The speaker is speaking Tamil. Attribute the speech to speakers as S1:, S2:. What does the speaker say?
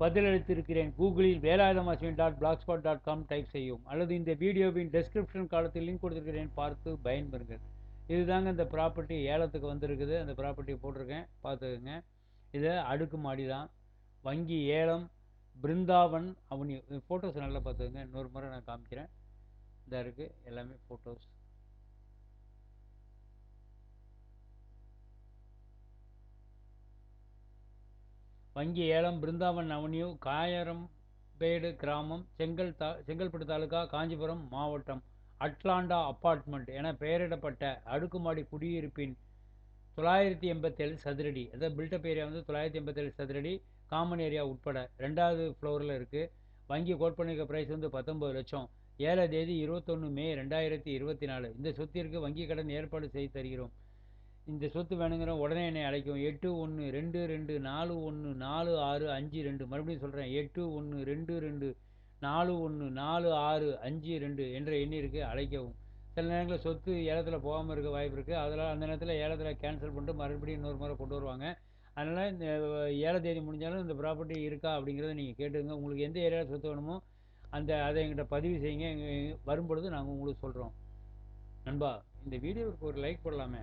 S1: பதிலளித்திருக்கிறேன். கூகுளில் Velayutham dot blog spot dot com type செய்யும் அல்லது இந்த வீடியோவின் டெஸ்கிரிப்ஷன் காலத்தில் லிங்க் கொடுத்துருக்கிறேன். பார்த்து பயன்பெறுங்கள். இதுதாங்க இந்த ப்ராப்பர்ட்டி ஏலத்துக்கு வந்திருக்குது. அந்த ப்ராப்பர்ட்டியை போட்டிருக்கேன். பார்த்துக்கோங்க. இது அடுக்கு மாடி தான் வங்கி ஏலம் பிருந்தாவன் அவனி ஃபோட்டோஸ் நல்லா பார்த்துக்கோங்க. இன்னொரு முறை நான் காமிக்கிறேன். இதாக இருக்குது எல்லாமே ஃபோட்டோஸ் வங்கி ஏலம் பிருந்தாவன் அவென்யூ காயரம்பேடு கிராமம் செங்கல் தா செங்கல்பட்டு தாலுகா காஞ்சிபுரம் மாவட்டம். அட்லாண்டா அப்பார்ட்மெண்ட் என பெயரிடப்பட்ட அடுக்குமாடி குடியிருப்பின் தொள்ளாயிரத்தி எண்பத்தேழு சதுரடி. அதாவது பில்டப் ஏரியா வந்து தொள்ளாயிரத்தி எண்பத்தேழு சதுரடி காமன் ஏரியா உட்பட. ரெண்டாவது ஃப்ளோரில் இருக்குது வங்கி கோட் பண்ணிக்க ப்ரைஸ் வந்து பத்தொம்பது லட்சம். ஏழை தேதி இருபத்தொன்று மே ரெண்டாயிரத்தி இருபத்தி நாலு. இந்த சொத்திற்கு வங்கி கடன் ஏற்பாடு செய்து தருகிறோம். இந்த சொத்து வேணுங்கிற உடனே என்னை அழைக்கும் எட்டு ஒன்று ரெண்டு ரெண்டு நாலு ஒன்று நாலு ஆறு அஞ்சு ரெண்டு. மறுபடியும் சொல்கிறேன் எட்டு ஒன்று ரெண்டு ரெண்டு நாலு ஒன்று நாலு ஆறு அஞ்சு ரெண்டு என்ற எண்ணிற்கு அழைக்கவும். சில நேரங்களில் சொத்து ஏலத்தில் போகாமல் இருக்க வாய்ப்பு இருக்குது அதனால் அந்த நேரத்தில் ஏலத்தில் கேன்சல் பண்ணிட்டு மறுபடியும் இன்னொரு முறை கொண்டு வருவாங்க. அதனால் இந்த ஏல தேதி முடிஞ்சாலும் இந்த ப்ராப்பர்ட்டி இருக்கா அப்படிங்கிறத நீங்கள் கேட்டுங்க உங்களுக்கு எந்த ஏரியாவில் சொத்து வேணுமோ அந்த அதை எங்கிட்ட பதிவு செய்யுங்க. எங்கள் வரும்பொழுது நாங்கள் உங்களுக்கு சொல்கிறோம் நண்பா இந்த வீடியோவுக்கு ஒரு லைக் போடலாமே.